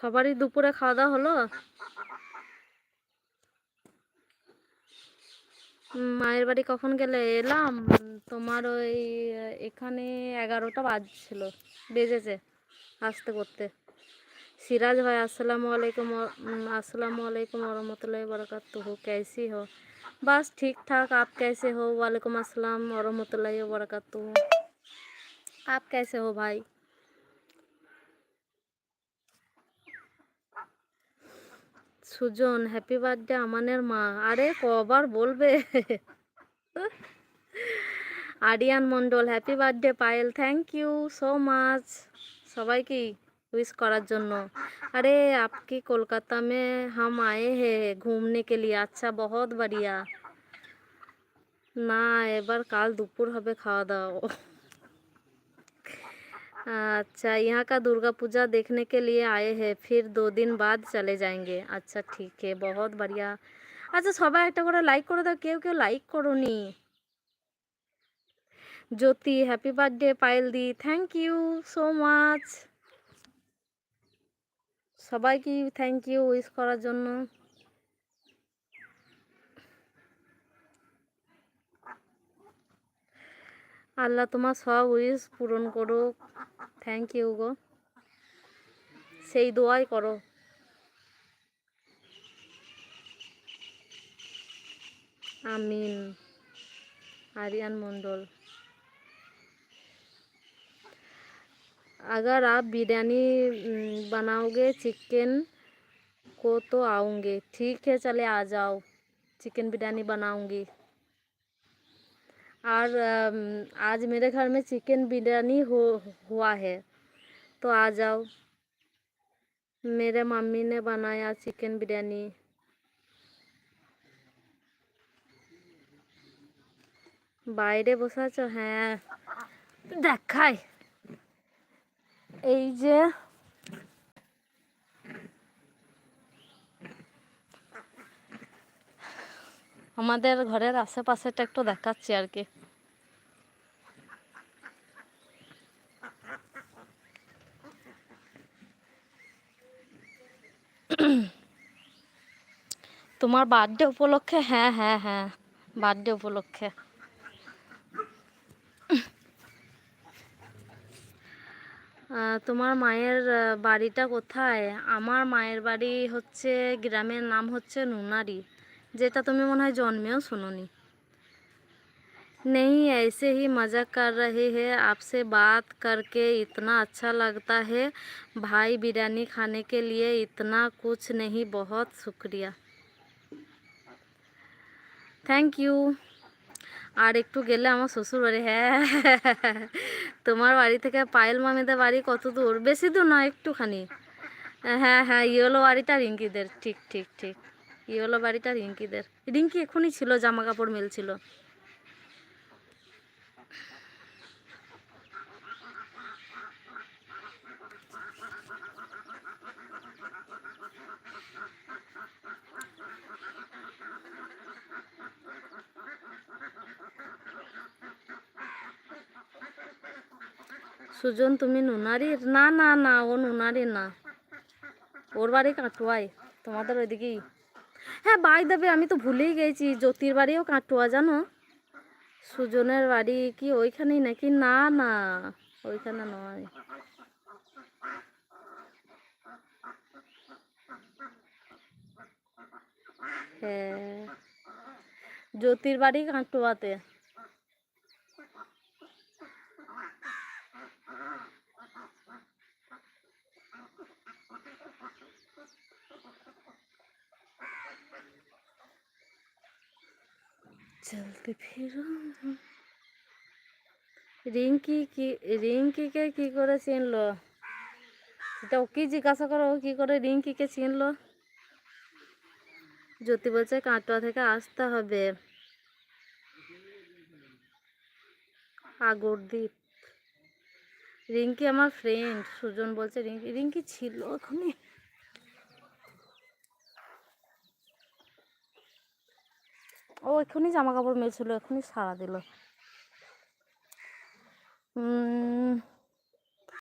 সবারই দুপুরে খাওয়া দাওয়া হলো উম, মায়ের বাড়ি কখন গেলে এলাম উম, তোমার ওই আহ, এখানে এগারোটা বাজছিল বেজেছে আসতে করতে सिराज भाई अस्सलाम वालेकुम और- उम, अस्सलाम वालेकुम वरहमतुल्लाहि वबरकातुहू कैसी हो बस ठीक ठाक आप कैसे हो वालेकुम अस्सलाम वरहमतुल्लाहि वबरकातुहू आप कैसे हो भाई সুজন হ্যাপি বার্থডে আমানের মা। আরে কবার বলবে? Aryan Mondal happy birthday Payel thank you so much সবাইকে উইশ করার জন্য। আরে আপকি কলকাতা মে হাম আয়ে হে, ঘুমনে কে লিয়ে আচ্ছা বহত বাড়িয়া। না, এবার কাল দুপুর হবে খাওয়া দাওয়া अच्छा यहाँ का दुर्गा पूजा देखने के लिए आए हैं फिर दो दिन बाद चले जाएंगे अच्छा ठीक है बहुत बढ़िया আচ্ছা সবাই একটা করে লাইক করে দাও কেউ কেউ লাইক করোনি জ্যোতি happy birthday Payel the thank you so much সবাইকে থ্যাংক ইউ উইশ করার জন্য আল্লাহ তোমার সব উইশ পূরণ করুক থ্যাংক ইউ গো সেই দোয়াই করো আমিন आर्यन मंडल अगर आप बिरयानी उम, बनाओगे चिकन को तो आऊँगे ठीक है चले आ जाओ चिकन बिरयानी बनाऊँगी और अम, आज मेरे घर में चिकन बिरयानी हो हुआ है तो आ जाओ मेरे मम्मी ने बनाया चिकन बिरयानी বাইরে বসে আছো হ্যাঁ দেখাই এই যে আমাদের ঘরের আশেপাশেটা একটু দেখাচ্ছি আর কি। তোমার বার্থডে উপলক্ষে হ্যাঁ হ্যাঁ হ্যাঁ বার্থডে উপলক্ষে। তোমার মায়ের বাড়িটা কোথায়? আমার মায়ের বাড়ি হচ্ছে, গ্রামের নাম হচ্ছে নুনারি। যেটা তুমি মনে হয় জন্মেও শুনোনি नहीं ऐसे ही मज़ा कर रहे हैं आपसे बात करके इतना अच्छा लगता है भाई बिरयानी खाने के लिए इतना कुछ नहीं बहुत शुक्रिया থ্যাংক ইউ আর একটু গেলে আমার শ্বশুর বাড়ি হ্যাঁ তোমার বাড়ি থেকে পায়েল মামিদের বাড়ি কত দূর বেশি দূর না একটুখানি হ্যাঁ হ্যাঁ ইয়েলো বাড়িটা রিঙ্কিদের ঠিক ঠিক ঠিক ইয়েলো বাড়িটা রিঙ্কিদের। রিঙ্কি এখনই ছিল জামা কাপড় মেলছিল। সুজন, তুমি নুনারির? না না না, ও নুনারির না। ওর বাড়ি কাটুয়াই তোমাদের ওইদিকেই। হ্যাঁ বাই দেবে আমি তো ভুলেই গেছি। জ্যোতির বাড়িও কাটুয়া, জানো? সুজনের বাড়ি কি ওইখানেই নাকি? না না, ওইখানে নয়। হ্যাঁ। জ্যোতির বাড়ি কাটুয়াতে। চলতে ফিরো রিঙ্কি কি রিঙ্কিকে কি করে চিনলো এটা ওকেই জিজ্ঞাসা করো ও কি করে রিঙ্কিকে চিনলো জ্যোতি বলছে কাটোয়া থেকে আসতে হবে আগরদ্বীপ রিঙ্কি আমার ফ্রেন্ড সুজন বলছে রিঙ্কি রিঙ্কি ছিল ওখানে ও এখনই জামা কাপড় মেলছিল এখনই সারা দিল।